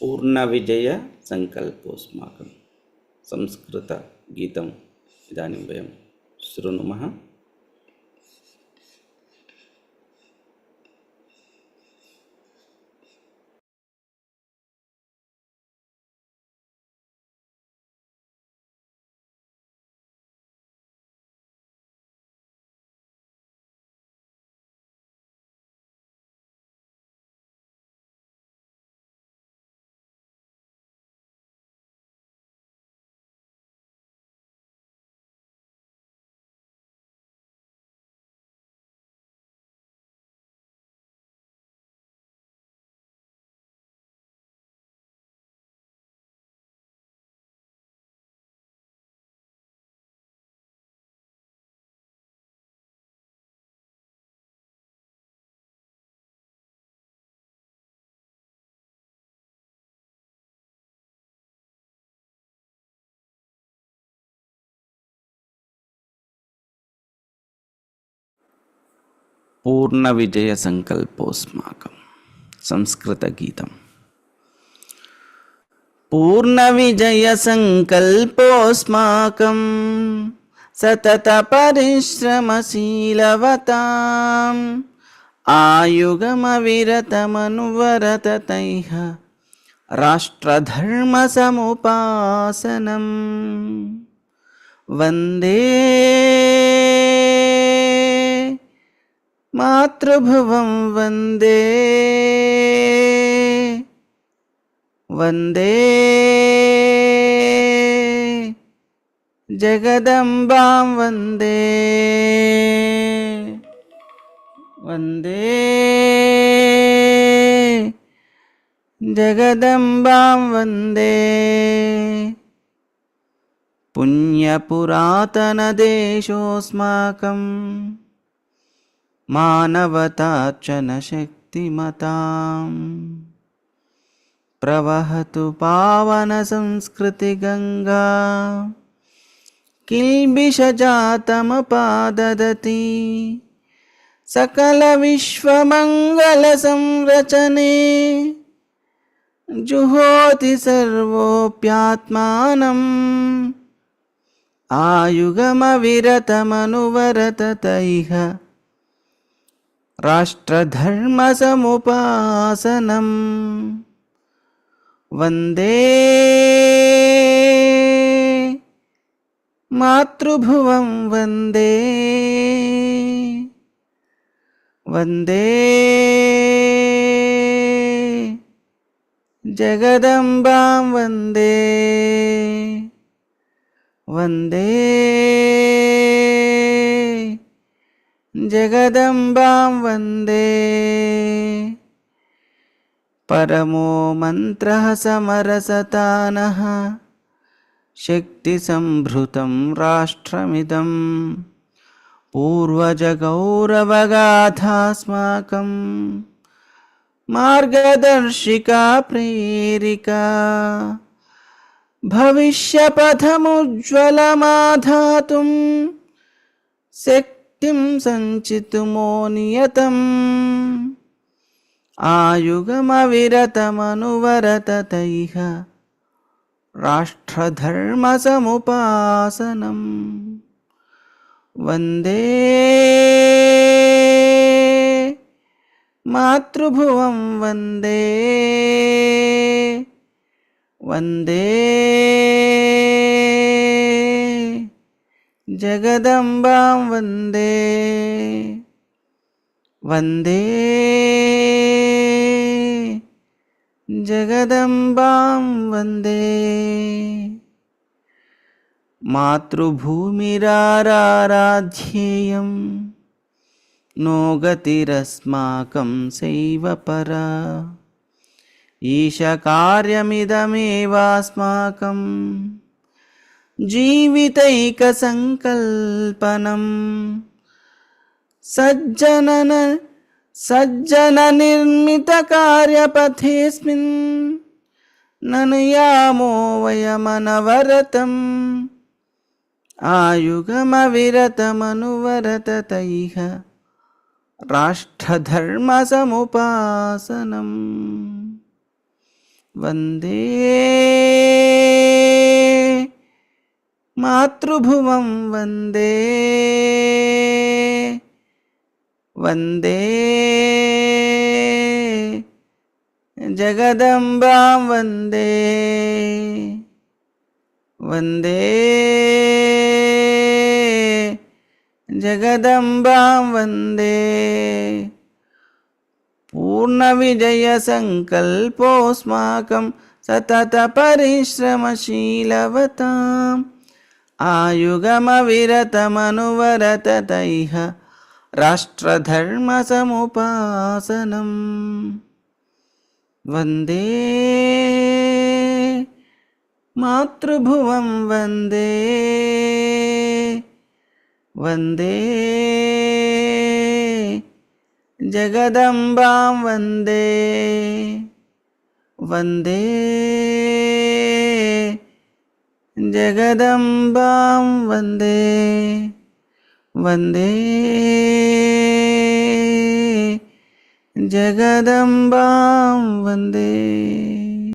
पूर्णविजयसङ्कल्पोऽस्माकं संस्कृतगीतम् इदानीं वयं शृणुमः पूर्णविजयसङ्कल्पोऽस्माकं संस्कृतगीतम् पूर्णविजयसङ्कल्पोऽस्माकं सततपरिश्रमशीलवताम् आयुगमविरतमनुवरततैः राष्ट्रधर्मसमुपासनम् वन्दे मातृभुवं वन्दे। वन्दे। जगदम्बां वन्दे। वन्दे। जगदम्बां वन्दे। पुण्यपुरातनदेशोऽस्माकम् मानवतार्चनशक्तिमताम् प्रवहतु पावनसंस्कृतिगङ्गा। किल्बिषजातमपाददति। सकलविश्वमङ्गलसंरचने। जुहोति सर्वोऽप्यात्मानम् आयुगमविरतमनुवरततैः राष्ट्रधर्मसमुपासनम्। वन्दे मातृभुवं वन्दे। वन्दे जगदम्बां वन्दे। वन्दे जगदम्बां वन्दे परमो मन्त्रः समरसतानः शक्तिसम्भृतं राष्ट्रमिदं पूर्वजगौरवगाथास्माकं मार्गदर्शिका प्रेरिका भविष्यपथमुज्ज्वलमाधातुं शक्तिं सञ्चितुमो नियतम्। आयुगमविरतमनुवरततैः राष्ट्रधर्मसमुपासनम्। वन्दे मातृभुवं वन्दे। वन्दे जगदम्बां वन्दे। वन्दे। जगदम्बां वन्दे। मातृभूमिराराध्येयं नो गतिरस्माकं सैव परा। ईशकार्यमिदमेवास्माकं जीवितैकसङ्कल्पनम् सज्जनन सज्जननिर्मितकार्यपथेऽस्मिन् ननु यामो वयमनवरतम् आयुगमविरतमनुवरततैः राष्ट्रधर्मसमुपासनम् वन्दे मातृभुवं वन्दे वन्दे जगदम्बां वन्दे वन्दे जगदम्बां वन्दे पूर्णविजयसङ्कल्पोऽस्माकं सततपरिश्रमशीलवताम् आयुगमविरतमनुवरततैः राष्ट्रधर्मसमुपासनम्। वन्दे मातृभुवं वन्दे। वन्दे जगदम्बां वन्दे। वन्दे ஜெகதம்பாம் வந்தே வந்தே ஜெகதம்பாம் வந்தே